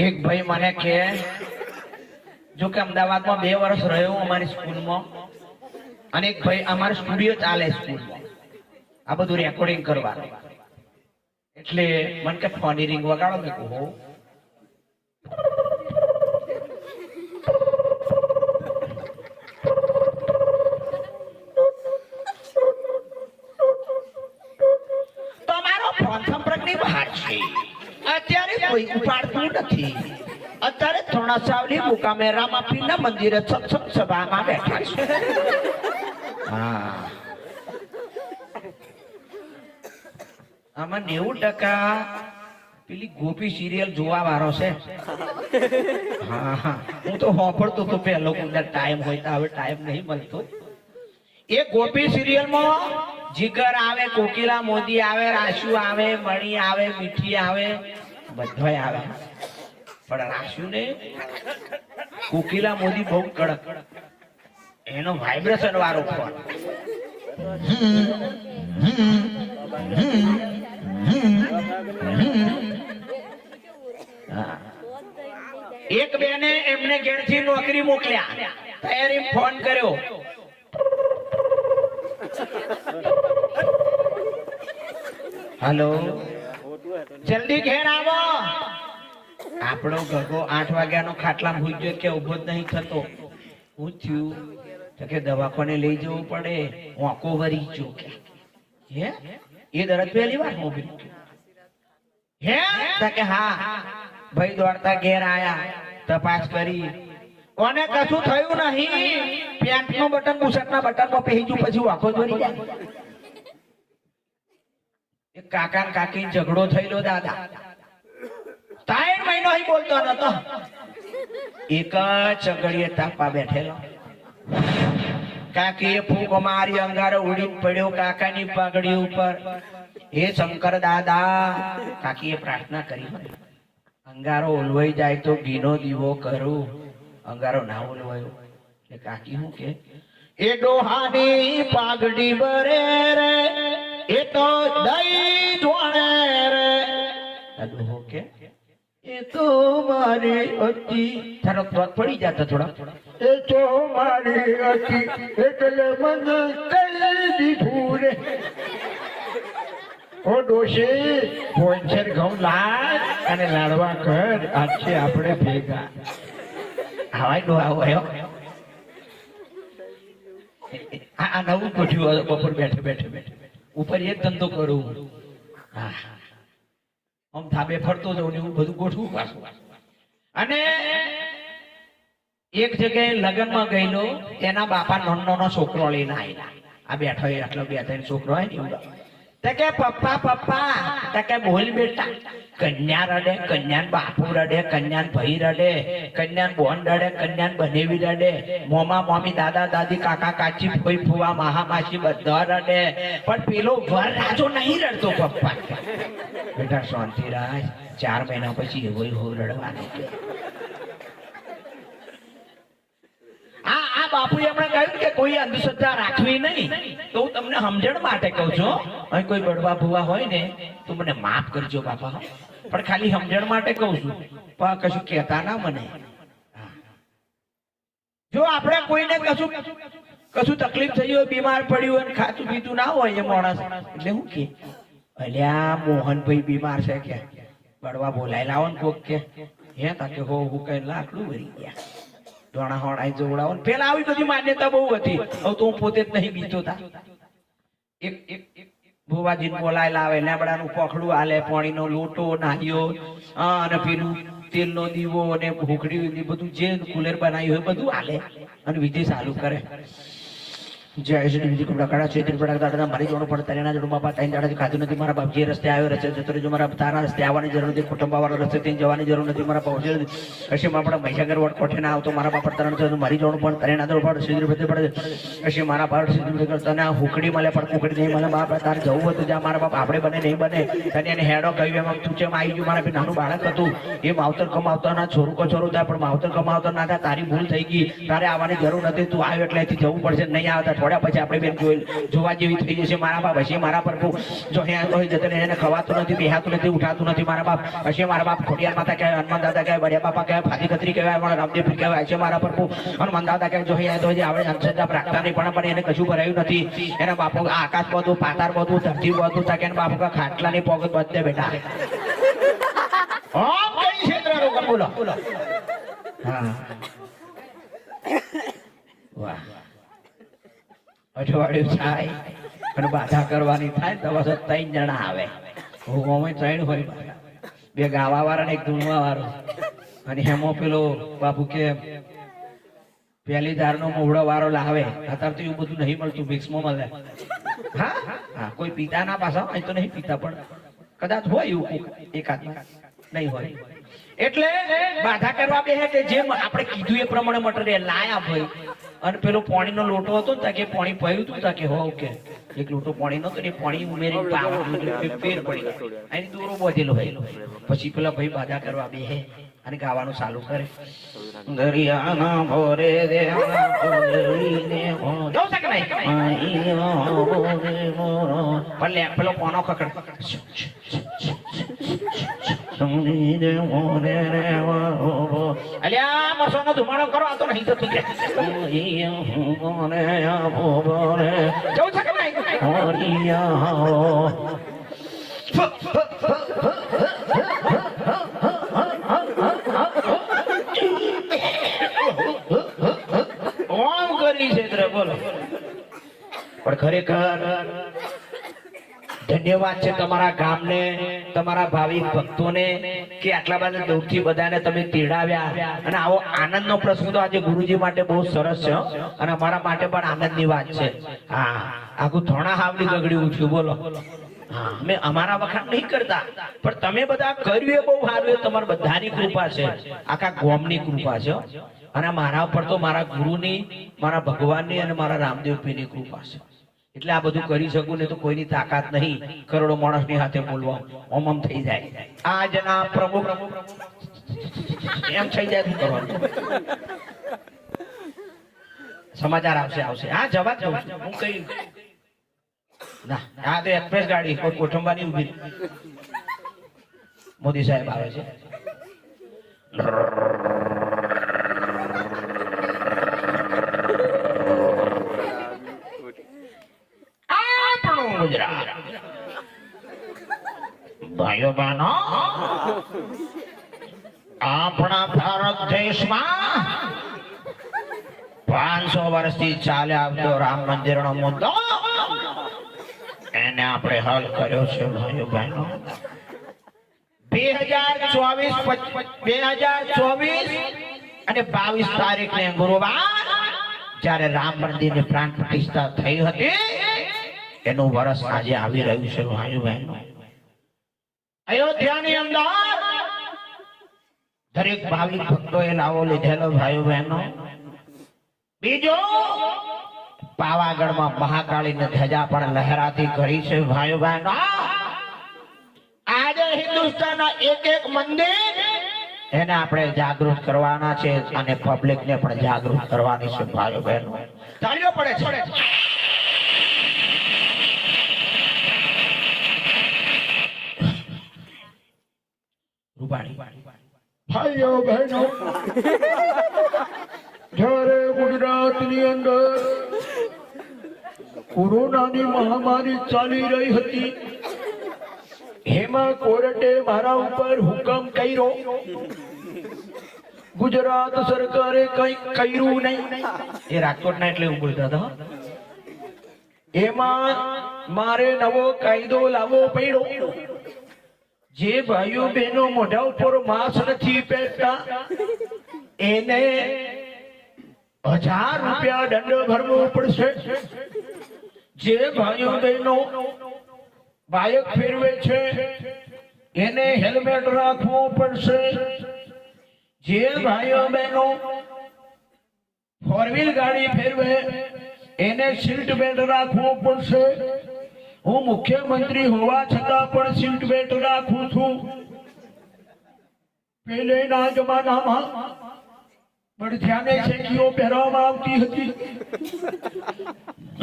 એક ભાઈ મને કે જો કે અમદાવાદમાં બે વર્ષ રહ્યો અમારી સ્કૂલમાં, અને એક ભાઈ અમારે સ્ટુડિયો ચાલે સ્કૂલમાં. આ બધું રેકોર્ડિંગ કરવાનું એટલે મને કે ફોની રિંગ વગાડો. મેં કહું હો તમારો ફોન સંપર્કની બહાર છે અત્યારે કોઈ ઉપાડતું નથી. અત્યારે ધોણાસાવલી મુકામે રામાપીરના મંદિરે સત્સંગ સભામાં બેઠા છે. આમાં નેવું ટકા પેલી ગોપી સિરિયલ જોવા વાળો છે. હા હા. હું તો હોફળતો તો પહેલો અંદર ટાઈમ હોય તો, હવે ટાઈમ નહીં મળતો. એ ગોપી સિરિયલમાં જીગર આવે, કોકિલા મોદી આવે, રાશુ આવે, મણી આવે, મીઠી આવે, બધાય આવે. પણ મોદી બહુ કડક. એનો વાઇબ્રેશન વાળો ફોન એક બેને એમને ઘેરથી નોકરી મોકલ્યા. તૈયારી ફોન કર્યો. હલો? જલ્દી ઘેર આવો. આપણો ગગો આઠ વાગ્યાનો ખાટલા ભૂલ કે ઊભો જ નહીં થતો. હું તો કે દવાખાને લઈ જવું પડે. વાંકો વરી કે. હે? એ દરદ પહેલી વાર હે તો કે હા. ભાઈ દોડતા ઘેર આયા. તપાસ કરી. કોને કશું થયું નહીં. પેન્ટનું બટન બુશર્ટ ના બટનમાં પહેરી ગયું, પછી વાંકો દોરી જાય કાકા કાકી ઝઘડો થયેલો દાદા. ત્રણ મહિનો બોલતો નતો. એક જ તાપા બેઠેલો. કાકીએ ફૂંકો મારી અંગારો ઉડી પડ્યો કાકાની પાઘડી ઉપર. હે શંકર દાદા, કાકીએ પ્રાર્થના કરી અંગારો ઓલવાઈ જાય તો ઘીનો દીવો કરું. અંગારો ના ઓલવાયો. એ કાકી હું કે, એ ડોહાની પાઘડી બરે રે, એ તો દઈ જોણે રે. કે એ તો મારી હતી તારો પગ પડી જતો થોડા એ તો મારી હતી એટલે મને કહી દીધું રે. ઓ ડોશી. પોઈન્સર ઘઉં લાડ અને લાડવા કર આજ છે આપણે ભેગા. હવાય નો આવો આ આ નવું પૂછ્યું હતું બપોર બેઠે બેઠે બેઠે. ઉપર એક ધંધો કરું. હા. આમ ધાબે ફરતો જાઉં ને એવું બધું ગોઠવું પાછું. અને એક જગ્યાએ લગ્નમાં ગયેલો એના બાપા નાનો નાનો છોકરો લઈને આવેલા આ બેઠો એટલો બે ત્રણ છોકરો હોય ને એવું કે પપ્પા પપ્પા તે કે બોલ બેટા. કન્યા રડે, કન્યાન બાપુ રડે, કન્યાન ભાઈ રડે, કન્યાન બોન રડે, કન્યાન બનેવી રડે. મોમા, મોમી, દાદા, દાદી, કાકા, કાચી ફોઈ ફુવા માહા, માસી બધા રડે. પણ પેલો વર રાજો નહીં રડતો પપ્પા. બેટા, શાંતિ રાજ ચાર મહિના પછી એવો હો રડવાનો આ આ હોય મને માફ કરજો બાપા પણ ખાલી સમજણ માટે કહું છું. પણ કશું કહેતા ના મને. જો આપણે કોઈને કશું કશું તકલીફ થઈ હોય, બીમાર પડ્યું હોય ખાતું પીતું ના હોય એ માણસ, એટલે હું કે, અલ્યા મોહનભાઈ બીમાર છે કે, બળવા બોલાય લાવો ને કોક કે. હે તા કે, હો, હું કઈ લાકડું ભરી ગયા. ધોણા હોણાઈ જોવડાવો પેલા આવી બધી માન્યતા બહુ હતી. હવે તો હું પોતે જ નહીં બીતો તા એક એક ભુવાજી બોલાય લાવે લેબડાનું પોખડું હાલે, પાણીનો લોટો નાહ્યો અને પેલું તેલનો દીવો અને ભૂખડી બધું જે કુલર બનાવ્યું હોય બધું હાલે. અને વિધિ ચાલુ કરે. જય શ્રી વિધિ કપડા કાળા છે ત્રિપડા દાડા મારી જોડું પણ તરેના જોડું બાપા ત્રણ દાડાથી ખાધું નથી. મારા બાપજી રસ્તે આવ્યો રસ્તે જતો રહેજો. મારા તારા રસ્તે આવવાની જરૂર નથી. કુટુંબવાળા રસ્તે ત્યાં જવાની જરૂર નથી. મારા પહોંચે હશે આપણા મહીસાગર વડ કોઠે ના આવતો. મારા બાપા તરણ થયો મારી જોડું પણ તરેના જોડું પણ સિદ્ધિ બધે પડે પછી મારા બાપ સિદ્ધ તને આ હુકડી મળે, પણ કુકડી નહીં મને બાપ તારે જવું હતું. જ્યાં મારા બાપ આપણે બને નહીં બને. તને એને હેડો કહ્યું એમ. તું છે આવી ગયું, મારા નાનું બાળક હતું. એ માવતર કમાવતા ના, છોરું કો છોરું થાય, પણ માવતર કમાવતા ના થાય. તારી ભૂલ થઈ ગઈ. તારે આવવાની જરૂર નથી. તું આવ્યો એટલે અહીંથી જવું પડશે. નહીં આવતા ખવડાવ્યા પછી આપણે બેન જોવા જેવી થઈ જશે મારા બાપ. હશે મારા પર જો હે હોય જતને એને ખવાતું નથી, બેહાતું નથી, ઉઠાતું નથી મારા બાપ. હશે મારા બાપ ખોડિયાર માતા કહેવાય, હનુમાન દાદા કહેવાય, બડિયા બાપા કહેવાય ફાદી ખત્રી કહેવાય મારા રામદેવ કહેવાય. હશે મારા પર હનુમાન દાદા કહેવાય, જો હે તો જે આપણે અંધશ્રદ્ધા રાખતા નહીં, પણ એને કશું ભરાયું નથી. એના બાપો આકાશ બધું પાતાર બધું, ધરતી બધું તાકે એના બાપો ખાટલાની ખાટલા ની પોગત, બધે બેટા બોલો. હા. વાહ. અઠવાડિયું થાય, અને બાધા કરવાની થાય તો બસ ત્રણ જણા આવે. હું અમે ત્રણ હોય બે ગાવા વાળા ને એક ધૂણવા વાળો. અને હેમો પેલો બાપુ કે પેલી ધારનો મોવડો વાળો લાવે. અત્યારે તો એવું બધું નહીં મળતું, મિક્સમાં મળે. હા? હા, કોઈ પિતા ના પાસા હોય તો નહીં પીતા, પણ કદાચ હોય એવું એકાદ. નહીં હોય. એટલે બાધા કરવા બે જેમ આપણે કીધું એ પ્રમાણે મટીરિયલ લાયા ભાઈ. અને પેલો પાણીનો લોટો હતો ને કે પાણી પયું હતું તા કે હો કે એક લોટો પાણી નતો ને પાણી ઉમેરી ફેર પડી એની દોરો બધેલો હોય. પછી પેલા ભાઈ બાધા કરવા બે અને ગાવાનું ચાલુ કરે. દરિયાના ભોરે દેવાના ભોરવીને હો. જવું છે નહીં? આઈયો ભોરે મોરો. ભલે ખકડ સમજીને મોરે રેવાનો. અલ્યા મરસોનો ધુમાડો કરો આ તો નહીં બોલો પણ ખરેખર ધન્યવાદ છે તમારા ગામને તમારા ભાવિક ભક્તોને કે આટલા બધા દૂરથી બધાને તમે તેડાવ્યા અને આવો આનંદનો પ્રસંગ આજે ગુરુજી માટે બહુ સરસ છે અને અમારા માટે પણ આનંદની વાત છે. હા, આખું થોણા હાવલી ગગડી ઉઠ્યું બોલો. મેં અમારા વખાણ નહીં કરતા, પણ તમે બધા કર્યું એ બહુ સારું તમારી બધાની કૃપા છે. આખા ગોમની કૃપા છે અને મારા ઉપર તો મારા ગુરુની, મારા ભગવાનની અને મારા રામદેવની કૃપા છે. એટલે આ બધું કરી શકું ને તો કોઈની તાકાત નહીં. કરોડો માણસની હાથે બોલવા ઓમ ઓમ થઈ જાય. આજના પ્રમુખ એમ થઈ જાય શું કરવાનું. સમાચાર આવશે આવશે. હા, જવા જ છું. હું કઈ ના, આ તો એક્સપ્રેસ ગાડી, કોઈ કોઠંબાની ઊભી મોદી સાહેબ આવે છે આપણું ગુજરાત ભાઈઓ બહેનો આપણા ભારત દેશમાં પાંચસો વર્ષથી ચાલે આવતો રામ મંદિરનો મુદ્દો, એને આપણે હલ કર્યો છે ભાઈઓ બહેનો બે હજાર ચોવીસ બે હજાર ચોવીસ અને બાવીસ તારીખ ને ગુરુવાર, જ્યારે રામ મંદિરની પ્રાણ પ્રતિષ્ઠા થઈ હતી, એનું વર્ષ આજે આવી રહ્યું છે ભાઈઓ બહેનો દરેક ભાવિક ભક્તોએ લાવો લીધેલો, ભાઈઓ બહેનો. બીજો, પાવાગઢમાં મહાકાળીને ધજા પણ લહેરાતી કરી છે, ભાઈઓ બહેનો. આજે હિન્દુસ્તાનના એક એક મંદિર એને આપણે જાગૃત કરવાના છે અને પબ્લિક ને પણ જાગૃત કરવાની છે, ભાઈઓ બહેનો. તાળીઓ પડે છે. રૂપાણી ભાઈઓ, બહેનો, જ્યારે ગુજરાતની અંદર કોરોનાની મહામારી ચાલી રહી હતી, હેમા કોર્ટે મારા ઉપર હુકમ કર્યો. ગુજરાત સરકારે કઈ કર્યું નહીં. એ રાજકોટના એટલે હું બોલતા હતા એમાં મારે નવો કાયદો લાવવો પડ્યો. જે ભાઈઓ બહેનો મોઢા ઉપર માસ્ક નથી પહેરતા, એને હજાર રૂપિયા દંડ ભરવો પડશે. જે ભાઈઓ બહેનો બાયક ફેરવે છે, એને હેલ્મેટ રાખવું પડશે. જે ભાઈઓ બહેનો ફોર વ્હીલ ગાડી ફેરવે, એને સીટ બેલ્ટ રાખવું પડશે. હું મુખ્યમંત્રી હોવા છતાં પણ સીટ બેટ રાખું છું. પહેલેના જમાનામાં પણ છેકીઓ પહેરવામાં આવતી હતી.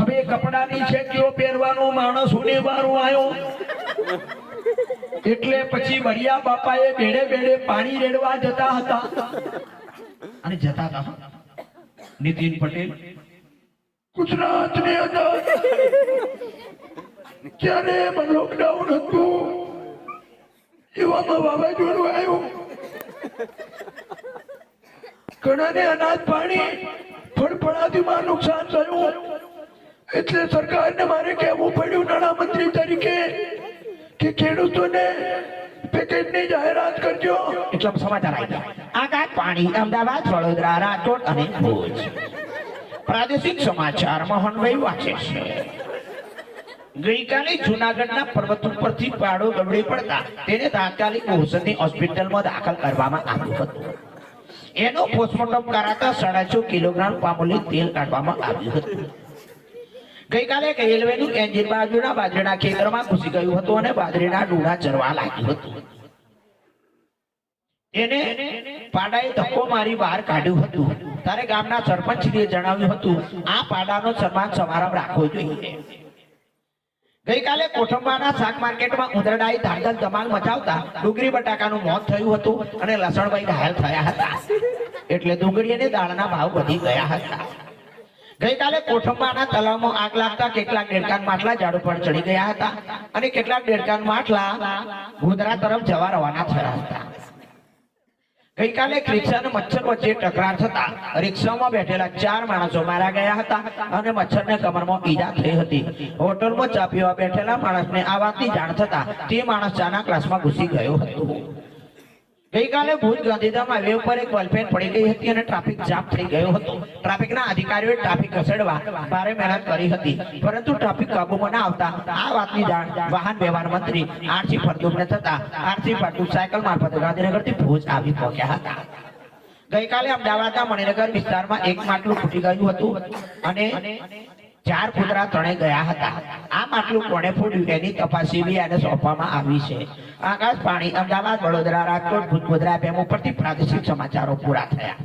હવે કપડાની છેકીઓ પહેરવાનો માણસોને વારો આવ્યો. એટલે પછી વરિયા બાપાએ બેડે બેડે પાણી રેડવા જતા હતા. અને જતા હતા. નીતિન પટેલ, ગુજરાતની અંદર જ્યારે લોકડાઉન હતું? એવામાં વાવાઝોડું આવ્યું. ઘણાને અનાજ પાણી ફળફળાદીમાં નુકસાન થયું. એટલે સરકારને મારે કહેવું પડ્યું નાણામંત્રી તરીકે કે ખેડૂતોને પેકેજની જાહેરાત કરજો. એટલા સમાચાર પાણી, અમદાવાદ, વડોદરા પ્રાદેશિક સમાચાર, મોહનભાઈ વાંચે છે. ગઈકાલે જુનાગઢના પર્વત ઉપરથી પાડો ગબડી પડતા તેને તાત્કાલિક ભૂષણની હોસ્પિટલમાં દાખલ કરવામાં આવ્યું હતું. એનો પોસ્ટમોર્ટમ કરાતા સાડા કિલોગ્રામ પામોલી તેલ કાઢવામાં આવ્યું હતું. ગઈકાલે રેલવેનું એન્જિન બાજુના બાજરીના ખેતરમાં ઘૂસી ગયું હતું અને બાજરીના ડૂડા ચરવા લાગ્યું હતું. એને પાડાએ ધક્કો મારી બહાર કાઢ્યું હતું. ત્યારે ગામના સરપંચશ્રીએ જણાવ્યું હતું, આ પાડાનો સન્માન સમારંભ રાખવો જોઈએ. ગઈકાલે કોઠંબાના શાક માર્કેટમાં ઉંદરડાએ ધાંધલ ધમાલ મચાવતા ડુંગળી બટાકાનું મોત થયું હતું અને લસણભાઈ ઘાયલ થયા હતા. એટલે ડુંગળી અને દાળના ભાવ વધી ગયા હતા. ગઈકાલે કોઠંબાના તલાવમાં આગ લાગતા કેટલાક ડેડકાન માટલા ઝાડુ પર ચડી ગયા હતા અને કેટલાક ડેડકાન માટલા ગોધરા તરફ જવા રવાના થયા હતા. ગઈકાલે એક રિક્ષા અને મચ્છર વચ્ચે ટકરાર થતા રિક્ષામાં બેઠેલા ચાર માણસો મારા ગયા હતા અને મચ્છરને કમરમાં ઈજા થઈ હતી. હોટલમાં ચા પીવા બેઠેલા માણસને આ વાતની જાણ થતા તે માણસ ચાના ક્લાસમાં ઘૂસી ગયો હતો. ગઈકાલે ભુજ ગાંધીધામ હાઈવે ઉપર એક વલફેન પડી ગઈ હતી અને ટ્રાફિક જામ થઈ ગયો હતો. ટ્રાફિકના અધિકારીઓએ ટ્રાફિક ખસેડવા ભારે મહેનત કરી હતી. પરંતુ ટ્રાફિક કાબુમાં ના આવતા આ વાતની જાણ વાહન વ્યવહાર મંત્રી આરસી ફરદુમને થતા આરસી ફરદુ સાયકલ મારફતે ગાંધીનગરથી ભુજ આવી પહોંચ્યા હતા. ગઈકાલે અમદાવાદના મણિનગર વિસ્તારમાં એક માટલું ફૂટી ગયું હતું અને ચાર કૂતરા ત્રણે ગયા હતા. આ માટલું કોણે ફોડ્યું તેની તપાસ સીબીઆઈને સોંપવામાં આવી છે. આકાશ પાણી, અમદાવાદ, વડોદરા, રાજકોટ ભૂત ગોધરા બેમ ઉપરથી પ્રાદેશિક સમાચારો પૂરા થયા.